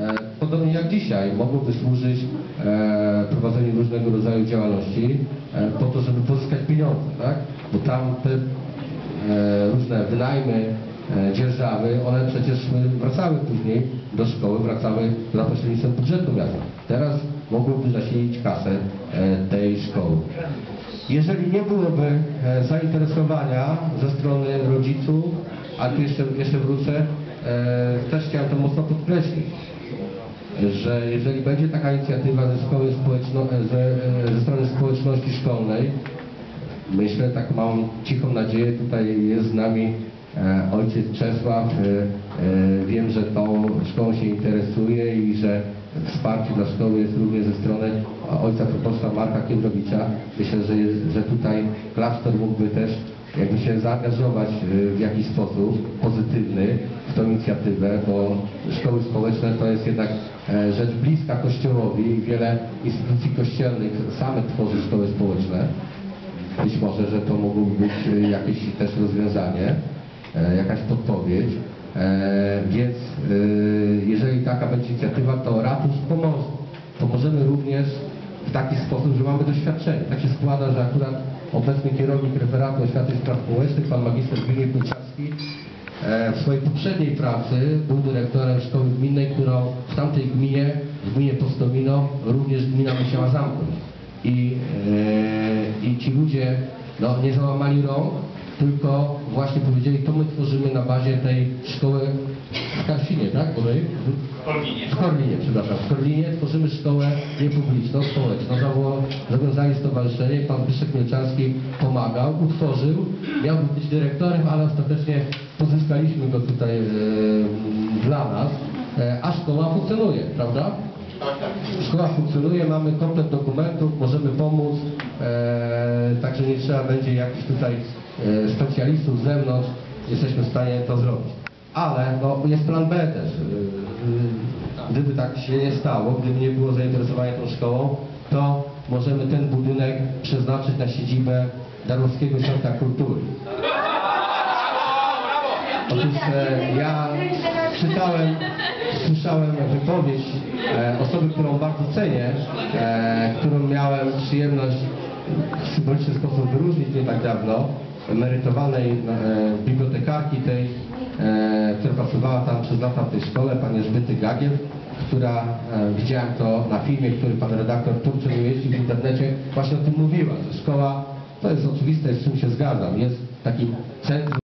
e, podobnie jak dzisiaj, mogłoby służyć e, prowadzeniu różnego rodzaju działalności e, po to, żeby pozyskać pieniądze, tak? Bo tam te różne wynajmy, dzierżawy, one przecież wracały później do szkoły, wracały za pośrednictwem budżetu miasta. Teraz mogłyby zasilić kasę tej szkoły. Jeżeli nie byłoby zainteresowania ze strony rodziców, a tu jeszcze, jeszcze wrócę, też chciałem to mocno podkreślić, że jeżeli będzie taka inicjatywa ze, szkoły społeczno, e, ze, e, ze strony społeczności szkolnej, myślę, tak mam cichą nadzieję, tutaj jest z nami e, ojciec Czesław, e, e, wiem, że tą szkołą się interesuje i że wsparcie dla szkoły jest również ze strony ojca proboszcza Marka Kiedrowicza. Myślę, że, jest, że tutaj klasztor mógłby też jakby się zaangażować e, w jakiś sposób pozytywny w tą inicjatywę, bo szkoły społeczne to jest jednak e, rzecz bliska Kościołowi i wiele instytucji kościelnych same tworzy szkoły społeczne. Być może, że to mogłoby być e, jakieś też rozwiązanie, e, jakaś podpowiedź. E, Więc e, jeżeli taka będzie inicjatywa, to ratusz pomoże. Sposób, że mamy doświadczenie. Tak się składa, że akurat obecny kierownik referatu oświaty i spraw społecznych, pan magister Zbigniew Kulczarski, e, w swojej poprzedniej pracy był dyrektorem szkoły gminnej, którą w tamtej gminie, w gminie Postomino, również gmina musiała zamknąć. I, e, i ci ludzie no, nie załamali rąk, tylko właśnie powiedzieli, to my tworzymy na bazie tej szkoły w Karsinie, tak? Bodaj? Korwinie. W Korlinie, przepraszam. W Korlinie tworzymy szkołę niepubliczną, społeczną. Zawo- Zawiązali stowarzyszenie, pan Byszek Mielczarski pomagał, utworzył, miał być dyrektorem, ale ostatecznie pozyskaliśmy go tutaj e, dla nas, e, a szkoła funkcjonuje, prawda? Szkoła funkcjonuje, mamy komplet dokumentów, możemy pomóc, e, także nie trzeba będzie jakichś tutaj e, specjalistów z zewnątrz, jesteśmy w stanie to zrobić. Ale no, jest plan B też. E, e, Gdyby tak się nie stało, gdyby nie było zainteresowania tą szkołą, to możemy ten budynek przeznaczyć na siedzibę Darłowskiego Ośrodka Kultury. Otóż e, ja czytałem, słyszałem wypowiedź e, osoby, którą bardzo cenię, e, którą miałem przyjemność w symboliczny sposób wyróżnić nie tak dawno, emerytowanej e, bibliotekarki tej, e, która pracowała tam przez lata w tej szkole, pani Elżbiety Gagiew, która, e, widziałem to na filmie, który pan redaktor Turczy umieścił w internecie, właśnie o tym mówiła, że szkoła, to jest oczywiste, z czym się zgadzam, jest takim centrum